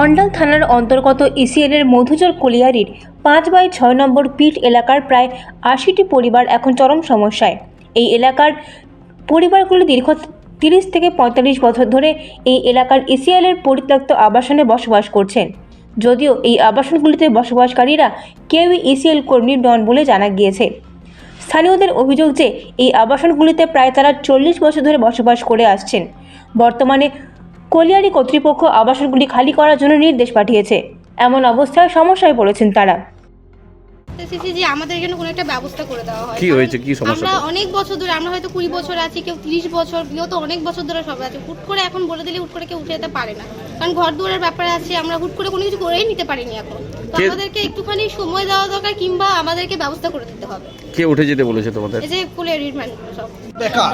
অন্ডাল থানার অন্তর্গত ইসিএলের মধুচর কলিয়ারির পাঁচ বাই ছয় নম্বর পিট এলাকার প্রায় আশিটি পরিবার এখন চরম সমস্যায়। এই এলাকার পরিবারগুলো দীর্ঘ তিরিশ থেকে পঁয়তাল্লিশ বছর ধরে এই এলাকার ইসিএলের পরিত্যক্ত আবাসনে বসবাস করছেন। যদিও এই আবাসনগুলিতে বসবাসকারীরা কেউই ইসিএল কর্মী নন বলে জানা গিয়েছে। স্থানীয়দের অভিযোগ যে, এই আবাসনগুলিতে প্রায় তারা চল্লিশ বছর ধরে বসবাস করে আসছেন। বর্তমানে কলিয়ারি কর্তৃপক্ষ আবাসনগুলি খালি করার জন্য নির্দেশ পাঠিয়েছে। এমন অবস্থায় সমস্যায় পড়েছেন তারা। সিসিজি যে আমাদের এখানে কোনো একটা ব্যবস্থা করে দেওয়া হয়। কি হয়েছে? কি সমস্যা? আমরা অনেক বছর ধরে আমরা হয়তো কুড়ি বছর আছি কেউ তিরিশ বছর কেউ তো অনেক বছর ধরে সবাই আছে। হুট করে এখন বলে দিলে হুট করে কেউ উঠে যেতে পারে না। কারণ ঘর দুয়ারের ব্যাপারে আছে আমরা হুট করে কোনো কিছু করেই নিতে পারিনি এখন। তো কে- আমাদেরকে একটুখানি সময় দেওয়া দরকার কিংবা আমাদেরকে ব্যবস্থা করে দিতে হবে। কে উঠে যেতে বলেছে তোমাদের? এই যে সব। বেকার।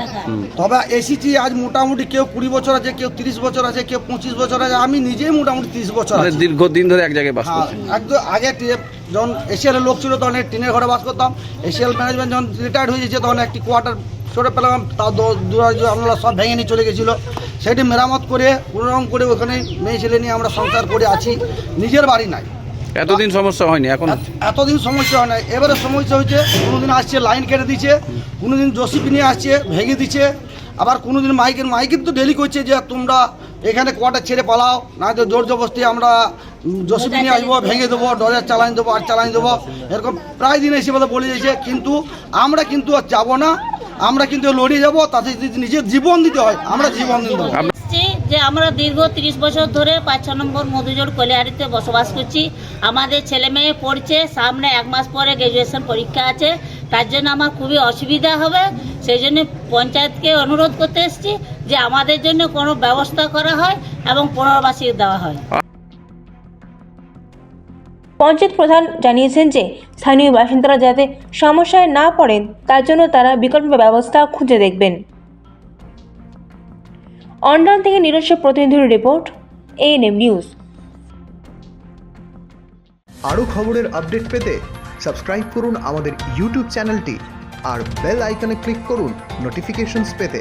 তবে এসেছি আজ মোটামুটি কেউ কুড়ি বছর আছে কেউ তিরিশ বছর আছে কেউ পঁচিশ বছর আছে আমি নিজেই মোটামুটি তিরিশ বছর মানে আছি। দীর্ঘদিন ধরে এক জায়গায় বাস হ্যাঁ, করছে একদম আগে টি- যখন এশিয়ালের লোক ছিল তখন এই টিনের ঘরে বাস করতাম। এশিয়াল ম্যানেজমেন্ট যখন রিটায়ার্ড হয়ে গেছে তখন একটি কোয়ার্টার সরে পেলাম তাও দ- দু আমরা সব ভেঙে নিয়ে চলে গেছিল। সেটি মেরামত করে কোনোরকম করে ওখানে মেয়ে ছেলে নিয়ে আমরা সংসার করে আছি। নিজের বাড়ি নাই। এতদিন সমস্যা হয়নি এখন? এত- এতদিন সমস্যা হয় না এবারে সমস্যা হয়েছে কোনোদিন আসছে লাইন কেটে দিচ্ছে কোনোদিন জসিপি নিয়ে আসছে ভেঙে দিচ্ছে আবার কোনোদিন মাইকের মাইকের তো ডেলি করছে যে তোমরা এখানে কোয়ার্টার ছেড়ে পালাও না তো জোর জবরদস্তি আমরা জসিপি নিয়ে আসব ভেঙে দেবো ডজার চালান দেবো আর চালান দেবো এরকম প্রায় দিন এসে বলে বলে যাচ্ছে। কিন্তু আমরা কিন্তু আর যাব না। আমরা কিন্তু লড়িয়ে যাব, তাতে নিজের জীবন দিতে হয়, আমরা জীবন দিতে যে আমরা দীর্ঘ তিরিশ বছর ধরে পাঁচ, ছ নম্বর মধুজোড় কলিয়ারিতে বসবাস করছি। আমাদের ছেলে মেয়ে পড়ছে, সামনে এক মাস পরে গ্র্যাজুয়েশন পরীক্ষা আছে। তার জন্য আমার খুবই অসুবিধা হবে। সেই জন্য পঞ্চায়েতকে অনুরোধ করতে এসেছি যে আমাদের জন্য কোনো ব্যবস্থা করা হয় এবং পুনর্বাসী দেওয়া হয়। পঞ্চায়েত প্রধান জানিয়েছেন যে, স্থানীয় বাসিন্দারা যাতে সমস্যায় না পড়েন, তার জন্য তারা বিকল্প ব্যবস্থা খুঁজে দেখবেন। অন্ডাল থেকে নিজস্ব প্রতিনিধির রিপোর্ট এএনএম নিউজ। আরও খবরের আপডেট পেতে সাবস্ক্রাইব করুন আমাদের ইউটিউব চ্যানেলটি আর বেল আইকনে ক্লিক করুন নোটিফিকেশনস পেতে।